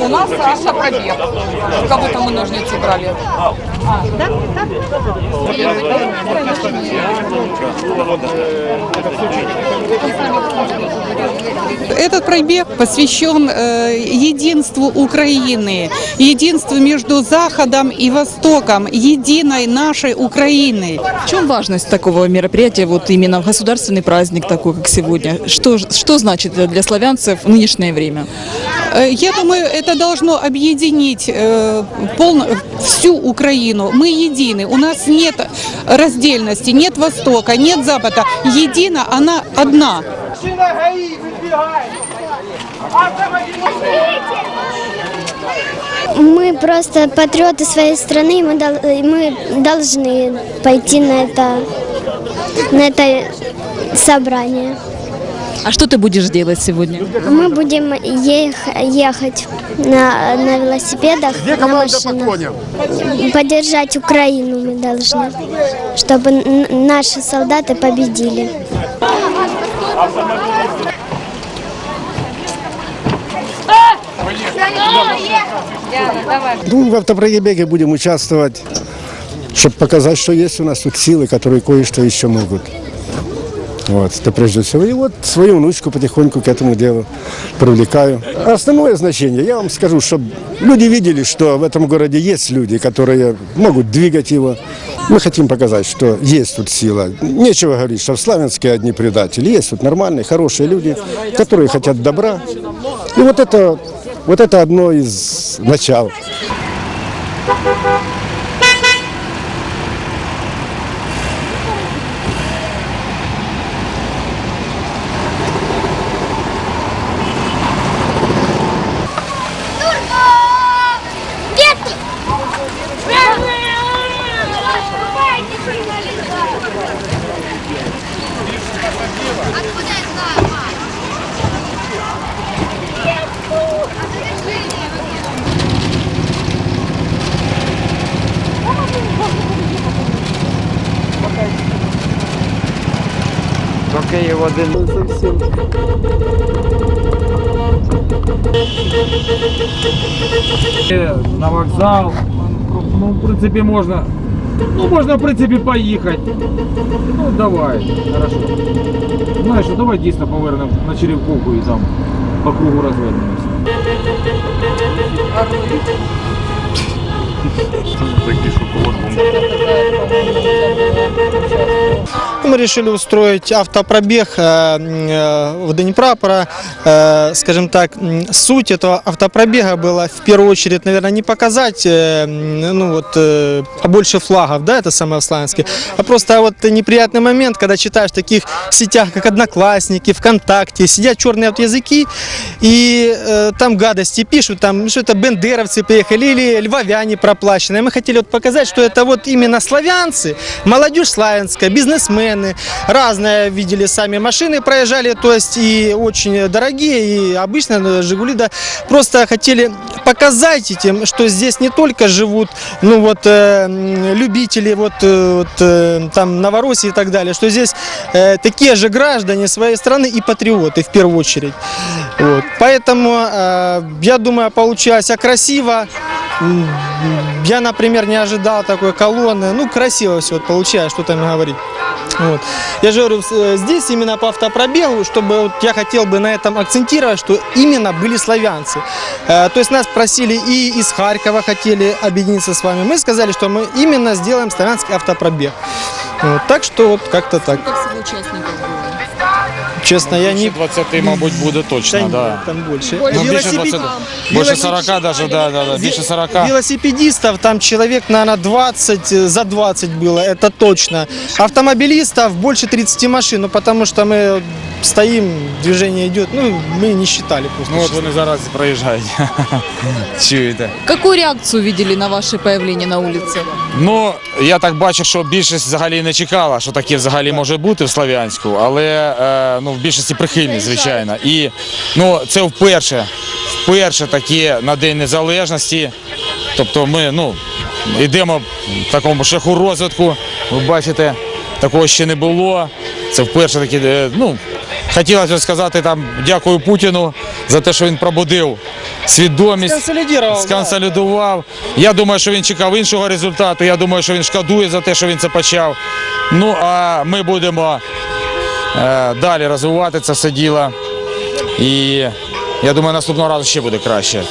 У нас автопробег. У кого-то мы ножницы брали. Этот пробег посвящен э, единству Украины, единству между Заходом и Востоком, единой нашей Украины. В чем важность такого мероприятия, вот именно в государственный праздник такой, как сегодня? Что, что значит для славянцев в нынешнее время? Э, Я думаю, это должно объединить э, полно- всю Украину. Мы едины, у нас нет раздельности, нет Востока, нет Запада. Едина, она одна. Мы просто патриоты своей страны, и мы, дол- мы должны пойти на это, на это собрание. А что ты будешь делать сегодня? Мы будем ех- ехать на, на велосипедах, на машинах. Поддержать Украину мы должны, чтобы наши солдаты победили. Ну, в автопробеге будем участвовать, чтобы показать, что есть у нас тут силы, которые кое-что еще могут. Вот, это прежде всего. И вот свою внучку потихоньку к этому делу привлекаю. Основное значение, я вам скажу, чтобы люди видели, что в этом городе есть люди, которые могут двигать его. Мы хотим показать, что есть тут сила. Нечего говорить, что в Славянске одни предатели. Есть тут нормальные, хорошие люди, которые хотят добра. И вот это, вот это одно из начал. На вокзал. Ну, в принципе, можно. Ну, можно, в принципе, поехать. Ну, давай, хорошо. Знаешь, что, давай дійсно повернемо на Черевковку і там по кругу розвернемося. Мы решили устроить автопробег э, э, в прапора. Э, Скажем так, суть этого автопробега была в первую очередь, наверное, не показать, ну вот, побольше флагов, да, это самое в Славянске, а просто вот неприятный момент, когда читаешь в таких сетях, как Одноклассники, ВКонтакте, сидят черные вот языки, и там гадости пишут, там, что это бендеровцы приехали или львовяне проплаченные. Мы хотели вот показать, что это вот именно славянцы, молодежь славянская, бизнесмены, разные видели сами машины проезжали, то есть и очень дорогие, и обычно Жигули, да, просто хотели показать этим, что здесь не только живут, ну вот, э, любители, вот, э, вот э, там, Новороссии и так далее, что здесь э, такие же граждане своей страны и патриоты в первую очередь. Вот. Поэтому, э, я думаю, получилось красиво. М, Я, например, не ожидал такой колонны. Ну, красиво все вот получилось, что там говорить. Вот. Я же говорю, э, здесь именно по автопробегу, чтобы вот я хотел бы на этом акцентировать, что именно были славянцы. Э, То есть нас просили и из Харькова хотели объединиться с вами. Мы сказали, что мы именно сделаем славянский автопробег. Вот. Так что вот как-то так. всего участников было? Честно, я не... 20, мабуть, буде точно, Да, да. нет, там больше. Ну, більше Велосипед- 20, більше велосипед- 40 даже, да, да, да, більше 40. Велосипедистов там человек, наверное, 20, э, за 20 было, это точно. Автомобилистов больше 30 машин, ну, потому что мы стоим, движение идет, ну, мы не считали просто. Ну от вони зараз проїжджають. Чуєте? Какую реакцию видели на ваше появление на улице? Ну, я так бачу, що більшість взагалі не чекала, що таке взагалі може бути в Слов'янську, але е, ну, в більшості прихильні, звичайно. І ну, це вперше, вперше таке на День Незалежності. Тобто ми ну, йдемо в такому шляху розвитку. Ви бачите, такого ще не було. Це вперше таке, е, ну, хотілося б сказати там дякую Путіну за те, що він пробудив свідомість. Сконсолідував. Я думаю, що він чекав іншого результату. Я думаю, що він шкодує за те, що він це почав. Ну а ми будемо далі розвивати це все діло. І я думаю, наступного разу ще буде краще.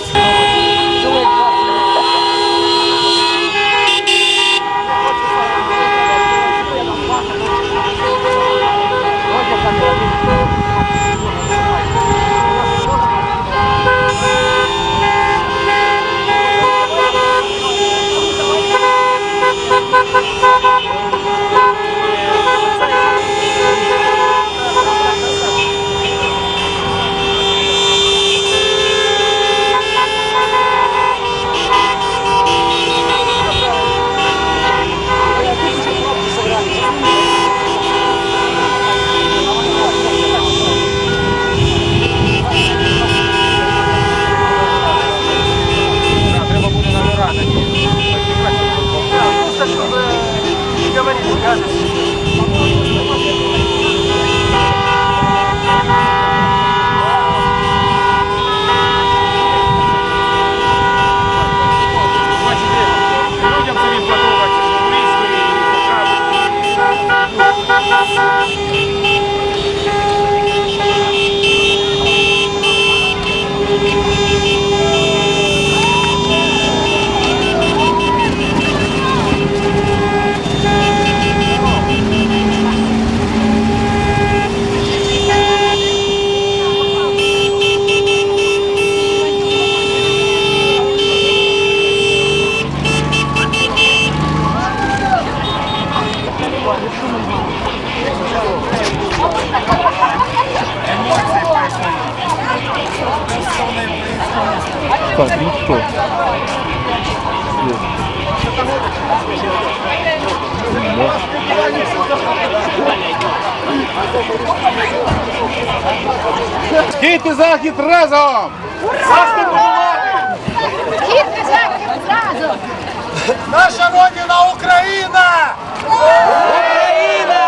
что? Нет. Да. Скид і захід разом! Ура! Скид і захід разом! Наша родина Україна! Україна!